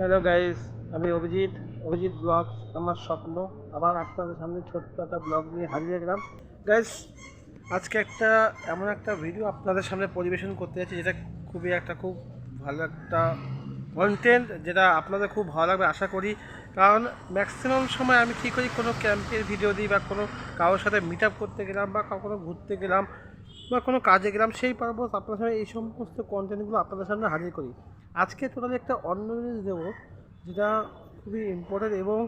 Hello guys আমি Abhijit. Abhijit blog আমার স্বপ্ন। আবার আপনাদের সামনে ছোট্ট একটা ব্লগ নিয়ে হাজির গেলাম গাইস আজকে একটা এমন একটা ভিডিও আপনাদের সামনে পরিবেশন করতে যাচ্ছি, যেটা খুবই একটা খুব ভালো একটা কন্টেন্ট যেটা আপনাদের খুব ভালো লাগবে আশা করি। কারণ ম্যাক্সিমাম সময় আমি কী করি, কোনো ক্যাম্পের ভিডিও দিই বা কোনো কারোর সাথে মিট আপ করতে গেলাম বা কখনো ঘুরতে গেলাম বা কোনো কাজে গেলাম, সেই পারপোজ আপনার সামনে এই সমস্ত কন্টেন্টগুলো আপনাদের সামনে হাজির করি। আজকে টোটালি একটা অন্য জিনিস দেবো, যেটা খুবই ইম্পর্টেন্ট এবং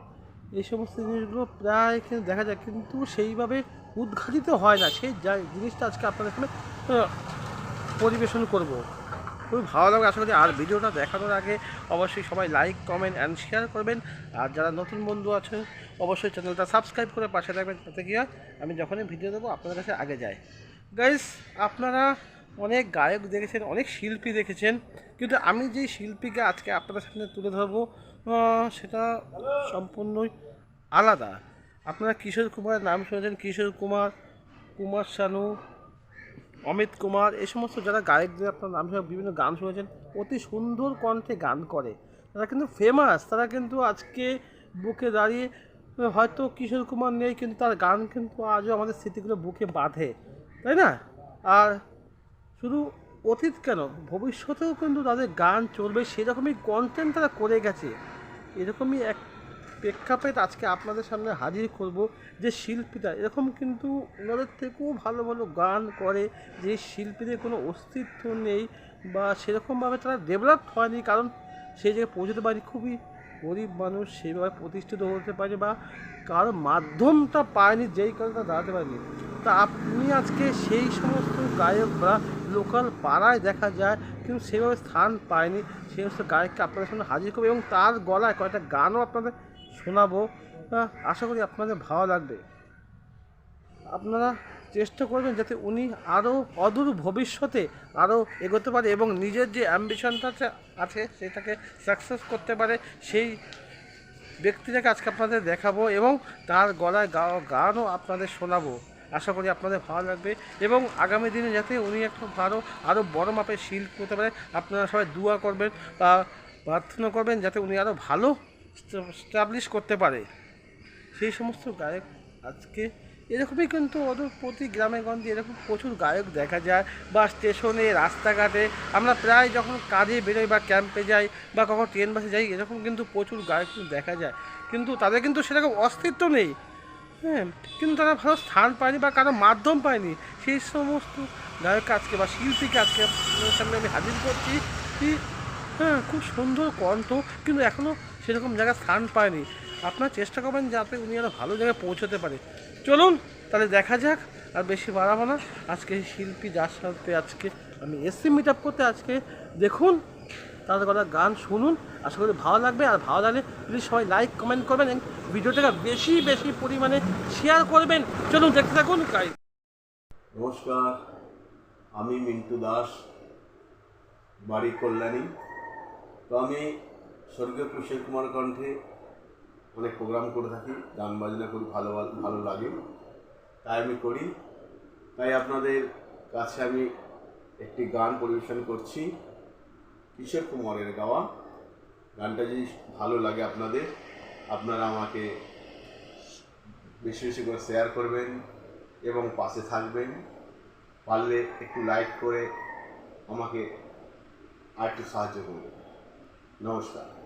এই সমস্ত জিনিসগুলো প্রায় কিন্তু দেখা যায়, কিন্তু সেইভাবে উদ্ঘাটিত হয় না। সেই যা জিনিসটা আজকে আপনাদের সামনে পরিবেশন করব। খুবই ভালো লাগবে আশা করি আর ভিডিওটা দেখানোর আগে অবশ্যই সবাই লাইক কমেন্ট অ্যান্ড শেয়ার করবেন। আর যারা নতুন বন্ধু আছেন অবশ্যই চ্যানেলটা সাবস্ক্রাইব করে পাশে থাকবেন। তাতে কি আমি যখনই ভিডিও দেবো, আপনাদের কাছে আগে যায় গাইস আপনারা অনেক গায়ক দেখেছেন, অনেক শিল্পী দেখেছেন, কিন্তু আমি যেই শিল্পীকে আজকে আপনাদের সামনে তুলে ধরবো সেটা সম্পূর্ণই আলাদা। আপনারা কিশোর কুমারের নাম শুনেছেন, কিশোর কুমার কুমার শানু, অমিত কুমার, এই সমস্ত যারা গায়কদের আপনার নাম শুনে বিভিন্ন গান শুনেছেন, অতি সুন্দর কণ্ঠে গান করে। তারা কিন্তু ফেমাস তারা কিন্তু আজকে বুকে দাঁড়িয়ে হয়তো কিশোর কুমার নেই, কিন্তু তার গান কিন্তু আজও আমাদের স্মৃতিগুলো বুকে বাঁধে। তাই না? আর শুধু অতীত কেন? ভবিষ্যতেও কিন্তু তাদের গান চলবে, সেরকমই কন্টেন্ট তারা করে গেছে। এরকমই এক প্রেক্ষাপট আজকে আপনাদের সামনে হাজির করব যে শিল্পীরা, এরকম কিন্তু ওনাদের থেকেও ভালো ভালো গান করে, যে শিল্পীদের কোনো অস্তিত্ব নেই বা সেরকমভাবে তারা ডেভেলপ হয়নি, কারণ সেই জায়গায় পৌঁছতে পারি খুবই গরিব মানুষ সেভাবে প্রতিষ্ঠিত হতে পারে বা কারও মাধ্যমটা পায়নি, যেই কারণে দাঁড়াতে পারেনি। তা আপনি আজকে সেই সমস্ত গায়ক বা লোকাল পাড়ায় দেখা যায়, কিন্তু সেভাবে স্থান পায়নি। সেই সমস্ত গায়ককে আপনাদের সামনে হাজির করব এবং তার গলায় কয়েকটা গানও আপনাদের শোনাবো। আশা করি আপনাদের ভালো লাগবে। আপনারা চেষ্টা করবেন যাতে উনি আরও অদূর ভবিষ্যতে আরও এগোতে পারে এবং নিজের যে অ্যাম্বিশনটা আছে সেটাকে সাকসেস করতে পারে, সেই ব্যক্তিটাকে আজকে আপনাদের দেখাবো এবং তার গলায় গানও আপনাদের শোনাবো। আশা করি আপনাদের ভালো লাগবে এবং আগামী দিনে যাতে উনি একটা ভালো, আরও বড় মাপের শিল্প করতে পারে, আপনারা সবাই দোয়া করবেন বা প্রার্থনা করবেন যাতে উনি আরও ভালো স্টাবলিশ করতে পারে। সেই সমস্ত গায়ক আজকে এরকমই কিন্তু ওদের প্রতি গ্রামে গঞ্জে এরকম প্রচুর গায়ক দেখা যায়, বা স্টেশনে, রাস্তাঘাটে। আমরা প্রায় যখন কাজে বেরোই বা ক্যাম্পে যাই বা কখনো ট্রেন বাসে যাই, এরকম কিন্তু প্রচুর গায়ক দেখা যায়। কিন্তু তাদের কিন্তু সেরকম অস্তিত্ব নেই। হ্যাঁ কিন্তু তারা ভালো স্থান পায়নি বা কারও মাধ্যম পায়নি। সেই সমস্ত গায়ক আজকে বা শিল্পীকে আজকে সামনে আমি হাজির করছি হ্যাঁ খুব সুন্দর কণ্ঠ, কিন্তু এখনও সেরকম জায়গায় স্থান পায়নি। আপনার চেষ্টা করবেন যাতে উনি আরও ভালো জায়গায় পৌঁছতে পারে। চলুন, তাহলে দেখা যাক, আর বেশি বাড়াবো না। আজকে শিল্পী যার সাথে আজকে আমি এসছি মিট আপ করতে, আজকে দেখুন, তাদের কথা গান শুনুন। আশা করি ভালো লাগবে, আর ভালো লাগলে প্লিজ সবাই লাইক কমেন্ট করবেন, এবং ভিডিওটাকে বেশি বেশি পরিমাণে শেয়ার করবেন। চলুন, দেখতে থাকুন গাই নমস্কার, আমি মিন্টু দাস, বাড়ি কল্যাণী। তো আমি স্বর্গীয় কিশোর কুমার কণ্ঠে অনেক প্রোগ্রাম করে থাকি, গান বাজনা করি, ভালো ভালো লাগে। তাই আমি করি। তাই আপনাদের কাছে আমি একটি গান পরিবেশন করছি। কিশোর কুমারের গাওয়া। গানটা যদি ভালো লাগে আপনাদের, আপনারা আমাকে বেশি বেশি করে শেয়ার করবেন এবং পাশে থাকবেন। পারলে একটু লাইক করে আমাকে আর একটু সাহায্য করবেন। নমস্কার।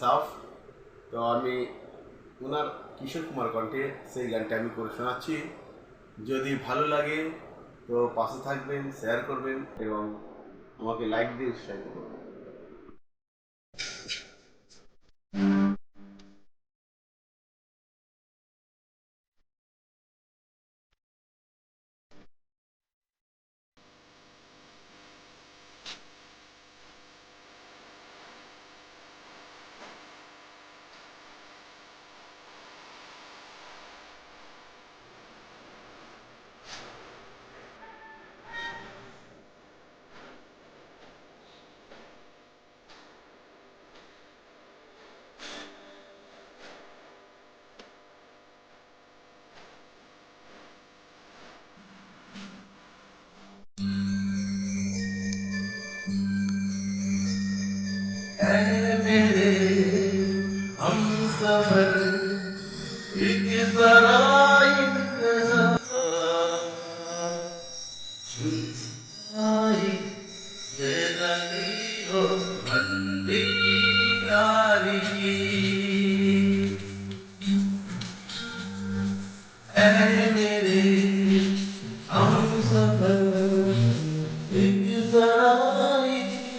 সাফ তো আমি ওনার কিশোর কুমার কণ্ঠে সেই গানটা আমি করে শোনাচ্ছি। যদি ভালো লাগে তো পাশে থাকবেন শেয়ার করবেন এবং আমাকে লাইক দিয়ে উৎসাহিত করবেন।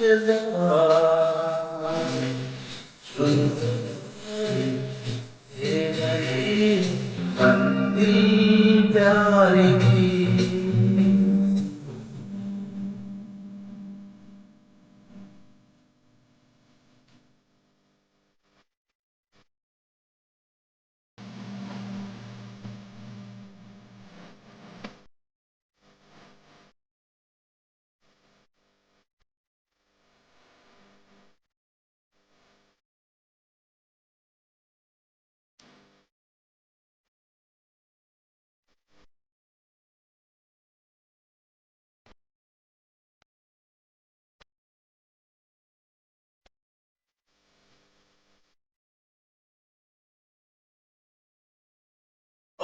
الفداء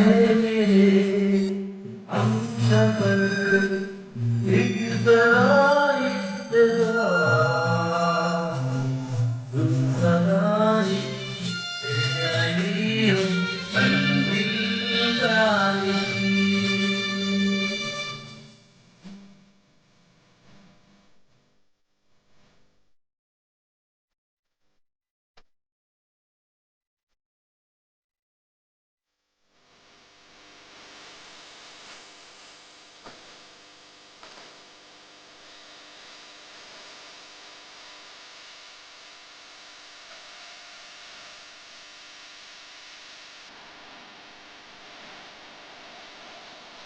Amen.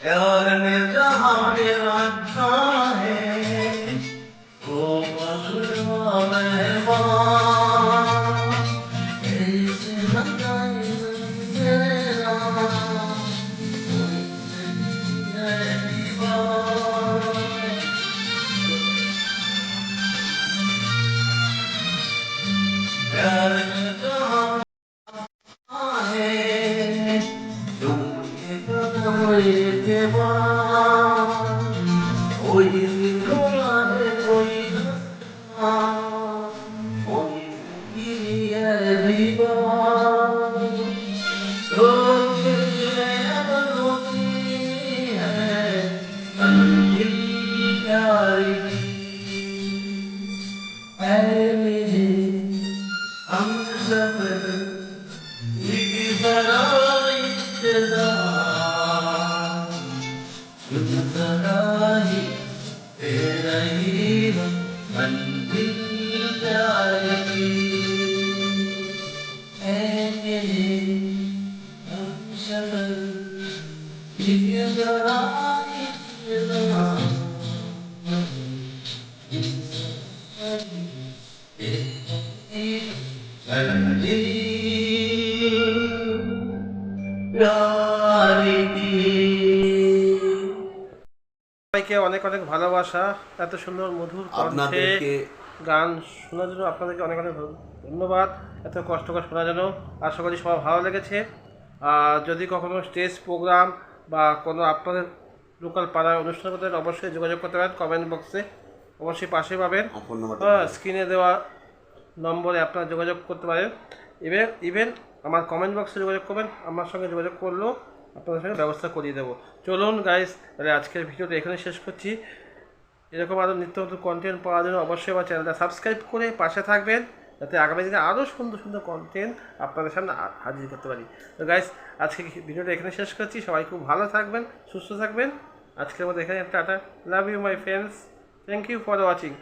Ya Rabbi, Ya Rabbi, সবাইকে অনেক অনেক ভালোবাসা এত সুন্দর মধুর কণ্ঠে গান শোনার জন্য আপনাদেরকে অনেক অনেক ধন্যবাদ এত কষ্ট করে শোনার জন্য আশা করি সবার ভালো লেগেছে। আর যদি কখনো স্টেজ প্রোগ্রাম বা কোনো আপনাদের লোকাল পাড়ার অনুষ্ঠান করতে অবশ্যই যোগাযোগ করতে পারেন কমেন্ট বক্সে অবশ্যই পাশে পাবেন। নাম্বার হ্যাঁ স্ক্রিনে দেওয়া নম্বরে আপনারা যোগাযোগ করতে পারেন। ইভেন ইভেন আমার কমেন্ট বক্সে যোগাযোগ করবেন, আমার সঙ্গে যোগাযোগ করলেও আপনাদের সঙ্গে ব্যবস্থা করিয়ে দেবো। চলুন গাইস তাহলে আজকের ভিডিওটা এখানে শেষ করছি। এরকম আরও নিত্য নতুন কন্টেন্ট পাওয়ার জন্য অবশ্যই আমার চ্যানেলটা সাবস্ক্রাইব করে পাশে থাকবেন, যাতে আগামী দিনে আরও সুন্দর সুন্দর কন্টেন্ট আপনাদের সামনে হাজির করতে পারি। তো গাইস আজকে ভিডিওটা এখানে শেষ করছি। সবাই খুব ভালো থাকবেন, সুস্থ থাকবেন। আজকের মধ্যে এখানে tata. Love you my friends thank you for watching